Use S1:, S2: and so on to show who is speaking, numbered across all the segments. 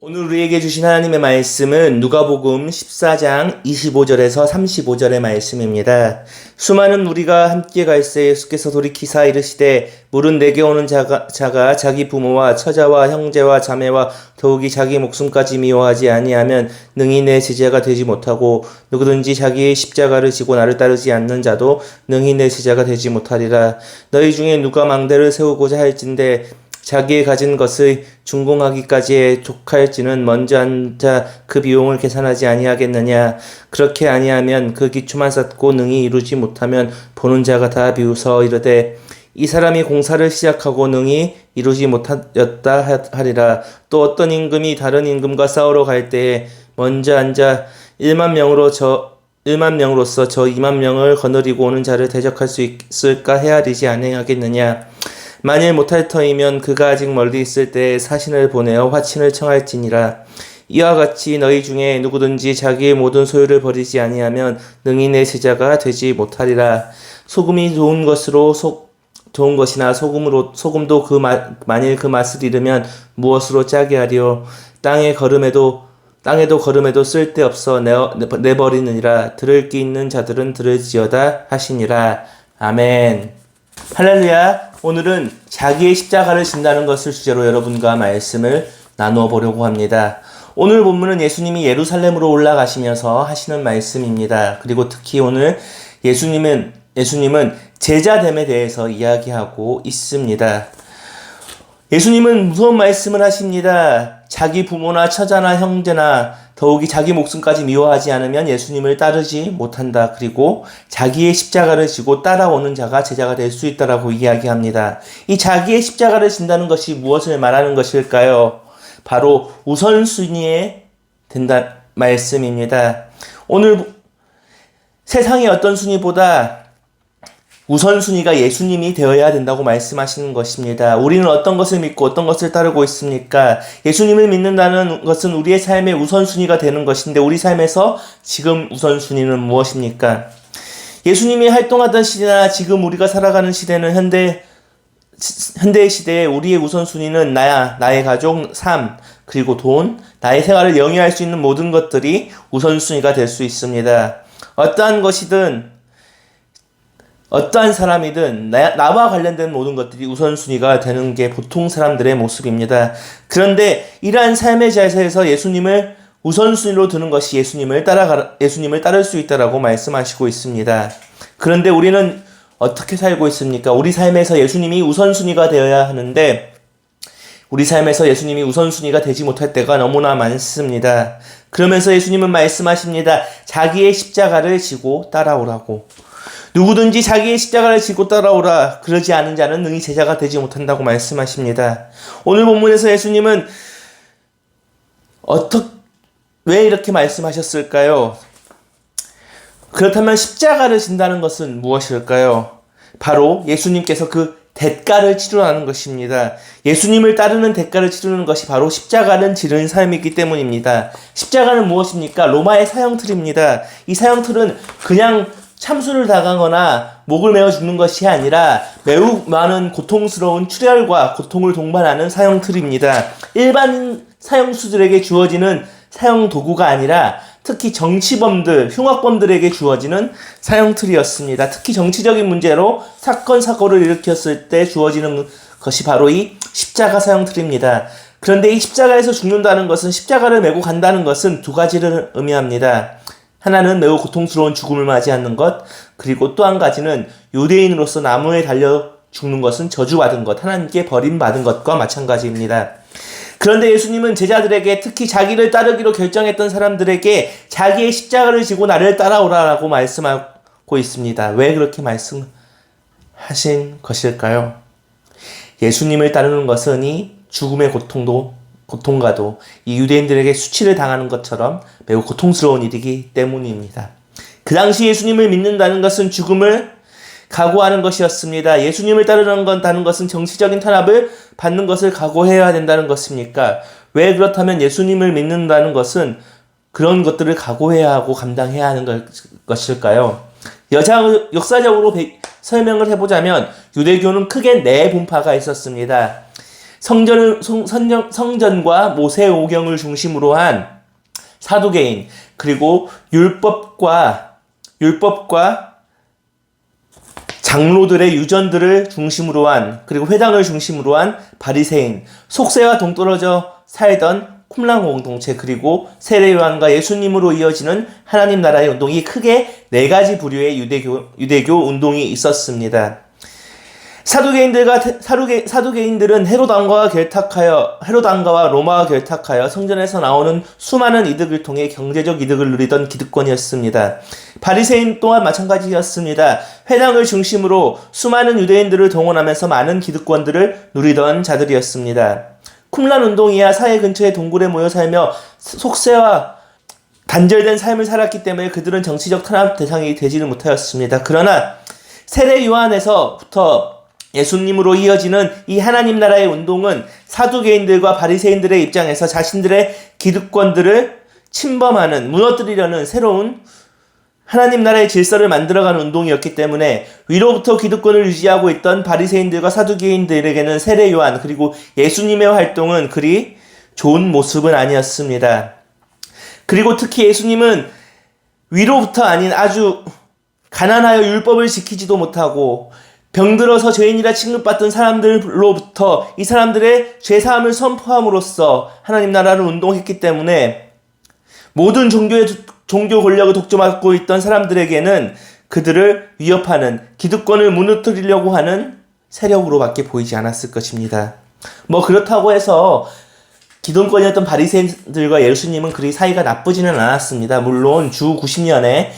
S1: 오늘 우리에게 주신 하나님의 말씀은 누가복음 14장 25절에서 35절의 말씀입니다. 수많은 우리가 함께 갈새 예수께서 돌이키사 이르시되 물은 내게 오는 자가, 자가 자기 부모와 처자와 형제와 자매와 더욱이 자기 목숨까지 미워하지 아니하면 능히 내 제자가 되지 못하고 누구든지 자기의 십자가를 지고 나를 따르지 않는 자도 능히 내 제자가 되지 못하리라. 너희 중에 누가 망대를 세우고자 할진대 자기의 가진 것을 준공하기까지에 족할지는 먼저 앉아 그 비용을 계산하지 아니하겠느냐. 그렇게 아니하면 그 기초만 쌓고 능히 이루지 못하면 보는 자가 다 비웃어 이르되 이 사람이 공사를 시작하고 능히 이루지 못하였다 하리라. 또 어떤 임금이 다른 임금과 싸우러 갈 때에 먼저 앉아 1만 명으로 저 1만 명으로서 저 2만 명을 거느리고 오는 자를 대적할 수 있을까 헤아리지 아니하겠느냐 만일 못할 터이면 그가 아직 멀리 있을 때 사신을 보내어 화친을 청할지니라. 이와 같이 너희 중에 누구든지 자기의 모든 소유를 버리지 아니하면 내 제자가 되지 못하리라. 소금이 좋은 것으로 속 좋은 것이나 소금으로 소금도 그 마, 만일 그 맛을 잃으면 무엇으로 짜게 하리요? 땅에 걸음에도 땅에도 걸음에도 쓸데없어 내, 내버리느니라. 들을 기 있는 자들은 들을지어다 하시니라. 아멘. 할렐루야 오늘은 자기의 십자가를 진다는 것을 주제로 여러분과 말씀을 나누어 보려고 합니다. 오늘 본문은 예수님이 예루살렘으로 올라가시면서 하시는 말씀입니다. 그리고 특히 오늘 예수님은 예수님은 제자됨에 대해서 이야기하고 있습니다. 예수님은 무서운 말씀을 하십니다. 자기 부모나 처자나 형제나 더욱이 자기 목숨까지 미워하지 않으면 예수님을 따르지 못한다. 그리고 자기의 십자가를 지고 따라오는 자가 제자가 될 수 있다라고 이야기합니다. 이 자기의 십자가를 진다는 것이 무엇을 말하는 것일까요? 바로 우선순위에 된다 말씀입니다. 오늘 세상의 어떤 순위보다 우선순위가 예수님이 되어야 된다고 말씀하시는 것입니다. 우리는 어떤 것을 믿고 어떤 것을 따르고 있습니까? 예수님을 믿는다는 것은 우리의 삶의 우선순위가 되는 것인데 우리 삶에서 지금 우선순위는 무엇입니까? 예수님이 활동하던 시대나 지금 우리가 살아가는 시대는 현대 현대의 시대에 우리의 우선순위는 나야, 나의 가족, 삶, 그리고 돈, 나의 생활을 영위할 수 있는 모든 것들이 우선순위가 될 수 있습니다. 어떠한 것이든 어떠한 사람이든 나, 나와 관련된 모든 것들이 우선순위가 되는 게 보통 사람들의 모습입니다. 그런데 이러한 삶의 자세에서 예수님을 우선순위로 두는 것이 예수님을 따라가, 예수님을 따를 수 있다라고 말씀하시고 있습니다. 그런데 우리는 어떻게 살고 있습니까? 우리 삶에서 예수님이 우선순위가 되어야 하는데, 우리 삶에서 예수님이 우선순위가 되지 못할 때가 너무나 많습니다. 그러면서 예수님은 말씀하십니다. 자기의 십자가를 지고 따라오라고. 누구든지 자기의 십자가를 지고 따라오라. 그러지 않은 자는 능히 제자가 되지 못한다고 말씀하십니다. 오늘 본문에서 예수님은 어떻게, 왜 이렇게 말씀하셨을까요? 그렇다면 십자가를 진다는 것은 무엇일까요? 바로 예수님께서 그 대가를 치르라는 것입니다. 예수님을 따르는 대가를 치르는 것이 바로 십자가는 지른 삶이기 때문입니다. 십자가는 무엇입니까? 로마의 사형틀입니다. 이 사형틀은 그냥 참수를 당하거나 목을 메어 죽는 것이 아니라 매우 많은 고통스러운 출혈과 고통을 동반하는 사형 틀입니다. 일반 사형수들에게 주어지는 사형 도구가 아니라 특히 정치범들, 흉악범들에게 주어지는 사형 틀이었습니다. 특히 정치적인 문제로 사건, 사고를 일으켰을 때 주어지는 것이 바로 이 십자가 사형 틀입니다. 그런데 이 십자가에서 죽는다는 것은 십자가를 메고 간다는 것은 두 가지를 의미합니다. 하나는 매우 고통스러운 죽음을 맞이하는 것, 그리고 또 한 가지는 유대인으로서 나무에 달려 죽는 것은 저주받은 것, 하나님께 버림받은 것과 마찬가지입니다. 그런데 예수님은 제자들에게 특히 자기를 따르기로 결정했던 사람들에게 자기의 십자가를 지고 나를 따라오라라고 말씀하고 있습니다. 왜 그렇게 말씀하신 것일까요? 예수님을 따르는 것은 이 죽음의 고통도 고통과도 이 유대인들에게 수치를 당하는 것처럼 매우 고통스러운 일이기 때문입니다. 그 당시 예수님을 믿는다는 것은 죽음을 각오하는 것이었습니다. 예수님을 따르는 건 다른 것은 정치적인 탄압을 받는 것을 각오해야 된다는 것입니까? 왜 그렇다면 예수님을 믿는다는 것은 그런 것들을 각오해야 하고 감당해야 하는 것일까요? 여자, 역사적으로 설명을 해보자면 유대교는 크게 네 분파가 있었습니다. 성전을 성- 성전, 성전과 모세오경을 중심으로 한 사두개인 그리고 율법과 율법과 장로들의 유전들을 중심으로 한 그리고 회당을 중심으로 한 바리새인 속세와 동떨어져 살던 쿰랑 공동체 그리고 세례 요한과 예수님으로 이어지는 하나님 나라의 운동이 크게 네 가지 부류의 유대교 유대교 운동이 있었습니다. 사두개인들과 테- 사두개, 사두개인들은 왕과와 결탁하여 왕가와 로마와 결탁하여 성전에서 나오는 수많은 이득을 통해 경제적 이득을 누리던 기득권이었습니다. 바리새인 또한 마찬가지였습니다. 회당을 중심으로 수많은 유대인들을 동원하면서 많은 기득권들을 누리던 자들이었습니다. 쿰란 운동이야 사회 근처의 동굴에 모여 살며 속세와 단절된 삶을 살았기 때문에 그들은 정치적 탄압 대상이 되지는 못하였습니다. 그러나 세례 요한에서부터 예수님으로 이어지는 이 하나님 나라의 운동은 사두개인들과 바리새인들의 입장에서 자신들의 기득권들을 침범하는 무너뜨리려는 새로운 하나님 나라의 질서를 만들어가는 운동이었기 때문에 위로부터 기득권을 유지하고 있던 바리새인들과 사두개인들에게는 세례 요한 그리고 예수님의 활동은 그리 좋은 모습은 아니었습니다. 그리고 특히 예수님은 위로부터 아닌 아주 가난하여 율법을 지키지도 못하고 병들어서 죄인이라 취급받던 사람들로부터 이 사람들의 죄사함을 선포함으로써 하나님 나라를 운동했기 때문에 모든 종교의 종교 권력을 독점하고 있던 사람들에게는 그들을 위협하는 기득권을 무너뜨리려고 하는 세력으로밖에 보이지 않았을 것입니다. 뭐 그렇다고 해서 기득권이었던 바리새인들과 예수님은 그리 사이가 나쁘지는 않았습니다. 물론 주 90년에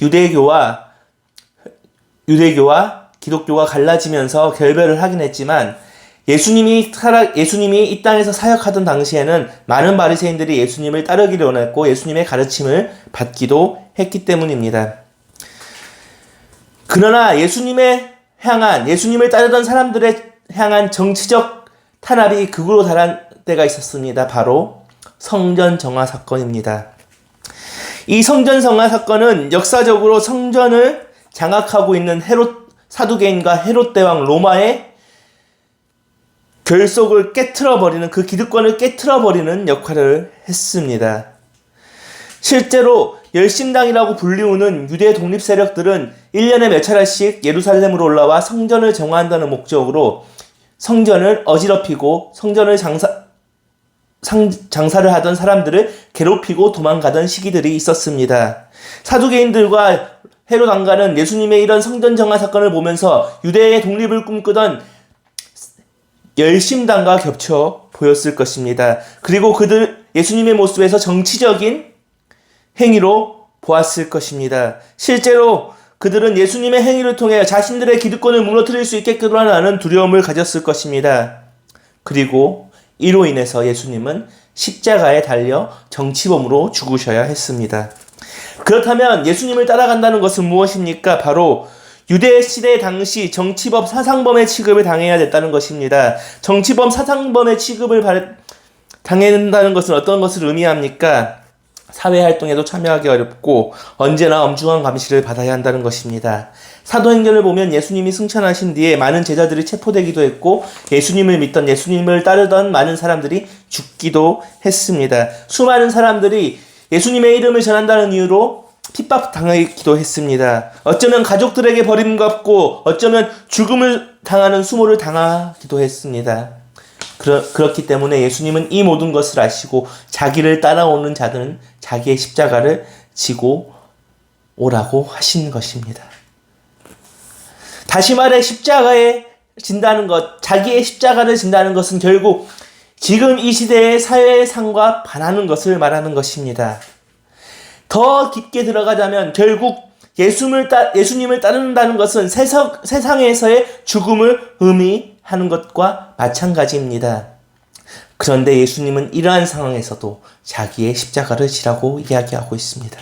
S1: 유대교와 유대교와 기독교가 갈라지면서 결별을 하긴 했지만 예수님이 살아 예수님이 이 땅에서 사역하던 당시에는 많은 바리새인들이 예수님을 따르기를 원했고 예수님의 가르침을 받기도 했기 때문입니다. 그러나 예수님의 향한 예수님을 따르던 사람들의 향한 정치적 탄압이 극으로 달한 때가 있었습니다. 바로 성전 정화 사건입니다. 이 성전 정화 사건은 역사적으로 성전을 장악하고 있는 헤롯 사두개인과 헤롯 대왕 로마의 결속을 깨트려 버리는 그 기득권을 깨트려 버리는 역할을 했습니다. 실제로 열심당이라고 불리우는 유대 독립 세력들은 1년에 몇 차례씩 예루살렘으로 올라와 성전을 정화한다는 목적으로 성전을 어지럽히고 성전을 장사 상, 장사를 하던 사람들을 괴롭히고 도망가던 시기들이 있었습니다. 사두개인들과 헤롯 왕가는 예수님의 이런 성전 정화 사건을 보면서 유대의 독립을 꿈꾸던 열심당과 겹쳐 보였을 것입니다. 그리고 그들 예수님의 모습에서 정치적인 행위로 보았을 것입니다. 실제로 그들은 예수님의 행위를 통해 자신들의 기득권을 무너뜨릴 수 있겠구나라는 두려움을 가졌을 것입니다. 그리고 이로 인해서 예수님은 십자가에 달려 정치범으로 죽으셔야 했습니다. 그렇다면 예수님을 따라간다는 것은 무엇입니까? 바로 유대 시대 당시 정치범 사상범의 취급을 당해야 됐다는 것입니다. 정치범 사상범의 취급을 받- 당해야 된다는 것은 어떤 것을 의미합니까? 사회 활동에도 참여하기 어렵고 언제나 엄중한 감시를 받아야 한다는 것입니다. 사도행전을 보면 예수님이 승천하신 뒤에 많은 제자들이 체포되기도 했고 예수님을 믿던 예수님을 따르던 많은 사람들이 죽기도 했습니다. 수많은 사람들이 예수님의 이름을 전한다는 이유로 핍박 당하기도 했습니다. 어쩌면 가족들에게 버림받고 어쩌면 죽음을 당하는 수모를 당하기도 했습니다. 그러, 그렇기 때문에 예수님은 이 모든 것을 아시고 자기를 따라오는 자들은 자기의 십자가를 지고 오라고 하신 것입니다. 다시 말해 십자가에 진다는 것, 자기의 십자가를 진다는 것은 결국 지금 이 시대의 사회의 상과 반하는 것을 말하는 것입니다. 더 깊게 들어가자면 결국 예수님을, 따, 예수님을 따른다는 것은 세상, 세상에서의 죽음을 의미하는 것과 마찬가지입니다. 그런데 예수님은 이러한 상황에서도 자기의 십자가를 지라고 이야기하고 있습니다.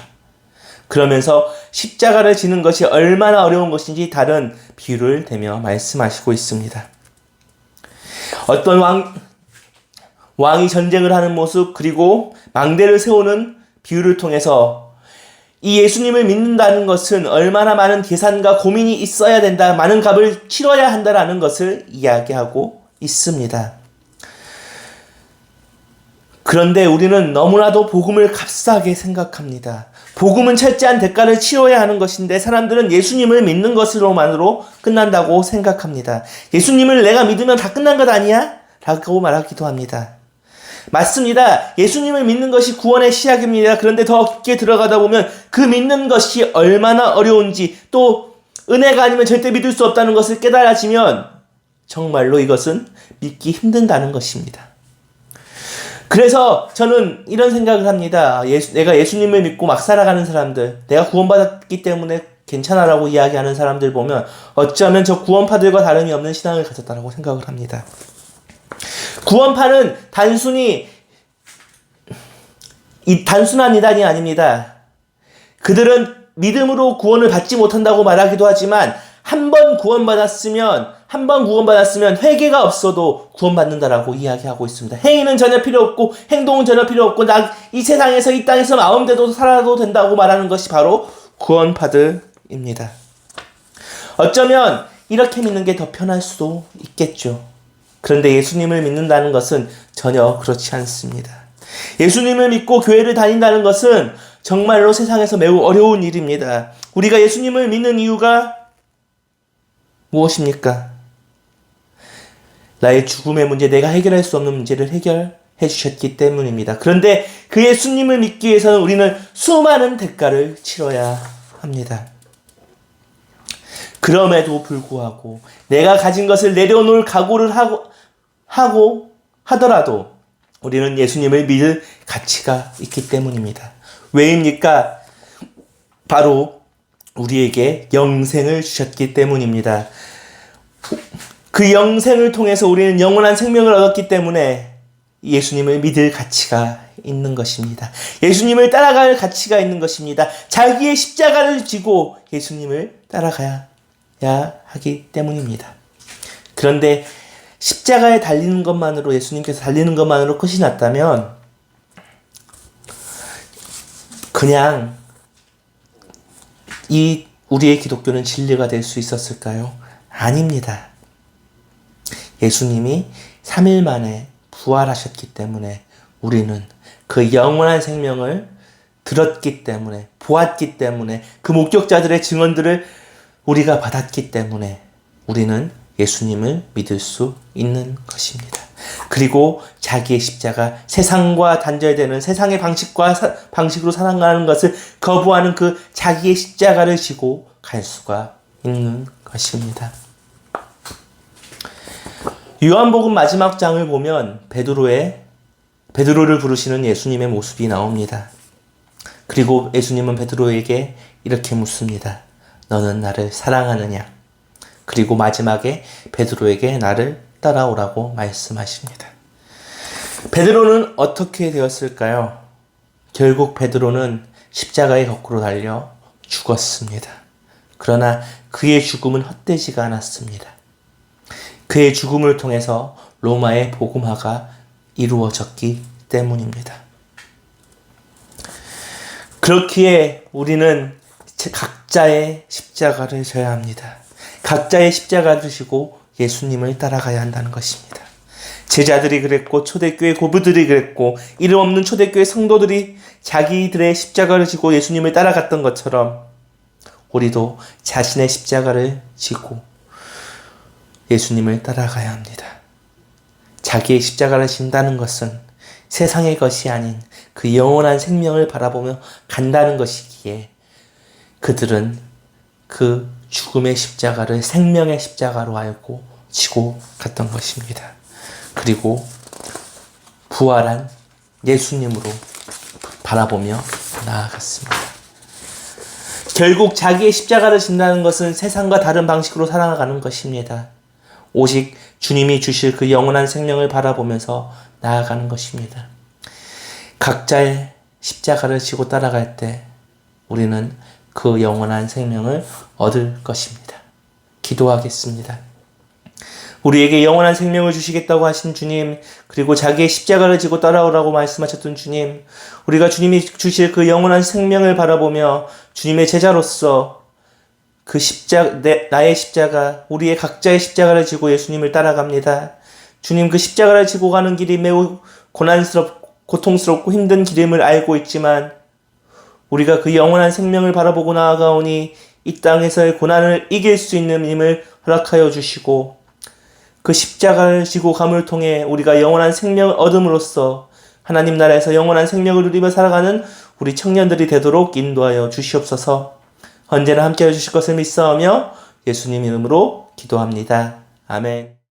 S1: 그러면서 십자가를 지는 것이 얼마나 어려운 것인지 다른 비유를 대며 말씀하시고 있습니다. 어떤 왕, 왕이 전쟁을 하는 모습, 그리고 망대를 세우는 비유를 통해서 이 예수님을 믿는다는 것은 얼마나 많은 계산과 고민이 있어야 된다, 많은 값을 치러야 한다라는 것을 이야기하고 있습니다. 그런데 우리는 너무나도 복음을 값싸게 생각합니다. 복음은 철저한 대가를 치러야 하는 것인데 사람들은 예수님을 믿는 것으로만으로 끝난다고 생각합니다. 예수님을 내가 믿으면 다 끝난 것 아니야? 라고 말하기도 합니다. 맞습니다. 예수님을 믿는 것이 구원의 시작입니다. 그런데 더 깊게 들어가다 보면 그 믿는 것이 얼마나 어려운지 또 은혜가 아니면 절대 믿을 수 없다는 것을 깨달아지면 정말로 이것은 믿기 힘든다는 것입니다. 그래서 저는 이런 생각을 합니다. 예수, 내가 예수님을 믿고 막 살아가는 사람들, 내가 구원받았기 때문에 괜찮아라고 이야기하는 사람들 보면 어쩌면 저 구원파들과 다름이 없는 신앙을 가졌다라고 생각을 합니다. 구원파는 단순히 이 단순한 이단이 아닙니다. 그들은 믿음으로 구원을 받지 못한다고 말하기도 하지만 한 번 구원받았으면 한 번 구원받았으면 회개가 없어도 구원받는다라고 이야기하고 있습니다. 행위는 전혀 필요 없고 행동은 전혀 필요 없고 나 이 세상에서 이 땅에서 마음대로 살아도 된다고 말하는 것이 바로 구원파들입니다. 어쩌면 이렇게 믿는 게 더 편할 수도 있겠죠. 그런데 예수님을 믿는다는 것은 전혀 그렇지 않습니다. 예수님을 믿고 교회를 다닌다는 것은 정말로 세상에서 매우 어려운 일입니다. 우리가 예수님을 믿는 이유가 무엇입니까? 나의 죽음의 문제, 내가 해결할 수 없는 문제를 해결해 주셨기 때문입니다. 그런데 그 예수님을 믿기 위해서는 우리는 수많은 대가를 치러야 합니다. 그럼에도 불구하고 내가 가진 것을 내려놓을 각오를 하고, 하고 하더라도 우리는 예수님을 믿을 가치가 있기 때문입니다. 왜입니까? 바로 우리에게 영생을 주셨기 때문입니다. 그 영생을 통해서 우리는 영원한 생명을 얻었기 때문에 예수님을 믿을 가치가 있는 것입니다. 예수님을 따라갈 가치가 있는 것입니다. 자기의 십자가를 지고 예수님을 따라가야 하기 때문입니다. 그런데 십자가에 달리는 것만으로 예수님께서 달리는 것만으로 끝이 났다면 그냥 이 우리의 기독교는 진리가 될 수 있었을까요? 아닙니다. 예수님이 3일 만에 부활하셨기 때문에 우리는 그 영원한 생명을 들었기 때문에, 보았기 때문에, 그 목격자들의 증언들을 우리가 받았기 때문에 우리는 예수님을 믿을 수 있는 것입니다. 그리고 자기의 십자가, 세상과 단절되는 세상의 방식과 사, 방식으로 살아가는 것을 거부하는 그 자기의 십자가를 지고 갈 수가 있는 것입니다. 요한복음 마지막 장을 보면 베드로의 베드로를 부르시는 예수님의 모습이 나옵니다. 그리고 예수님은 베드로에게 이렇게 묻습니다. 너는 나를 사랑하느냐? 그리고 마지막에 베드로에게 나를 따라오라고 말씀하십니다. 베드로는 어떻게 되었을까요? 결국 베드로는 십자가에 거꾸로 달려 죽었습니다. 그러나 그의 죽음은 헛되지가 않았습니다. 그의 죽음을 통해서 로마의 복음화가 이루어졌기 때문입니다. 그렇기에 우리는 각자의 십자가를 져야 합니다. 각자의 십자가를 지고 예수님을 따라가야 한다는 것입니다. 제자들이 그랬고 초대교회 고부들이 그랬고 이름 없는 초대교회 성도들이 자기들의 십자가를 지고 예수님을 따라갔던 것처럼 우리도 자신의 십자가를 지고 예수님을 따라가야 합니다. 자기의 십자가를 진다는 것은 세상의 것이 아닌 그 영원한 생명을 바라보며 간다는 것이기에 그들은 그 죽음의 십자가를 생명의 십자가로 알고 지고 갔던 것입니다. 그리고 부활한 예수님으로 바라보며 나아갔습니다. 결국 자기의 십자가를 진다는 것은 세상과 다른 방식으로 살아가는 것입니다. 오직 주님이 주실 그 영원한 생명을 바라보면서 나아가는 것입니다. 각자의 십자가를 지고 따라갈 때 우리는 그 영원한 생명을 얻을 것입니다. 기도하겠습니다. 우리에게 영원한 생명을 주시겠다고 하신 주님, 그리고 자기의 십자가를 지고 따라오라고 말씀하셨던 주님, 우리가 주님이 주실 그 영원한 생명을 바라보며 주님의 제자로서 그 십자, 내, 나의 십자가, 우리의 각자의 십자가를 지고 예수님을 따라갑니다. 주님 그 십자가를 지고 가는 길이 매우 고난스럽고 고통스럽고 힘든 길임을 알고 있지만 우리가 그 영원한 생명을 바라보고 나아가오니 이 땅에서의 고난을 이길 수 있는 힘을 허락하여 주시고 그 십자가를 지고 감을 통해 우리가 영원한 생명을 얻음으로써 하나님 나라에서 영원한 생명을 누리며 살아가는 우리 청년들이 되도록 인도하여 주시옵소서 언제나 함께해 주실 것을 믿사오며 예수님 이름으로 기도합니다. 아멘.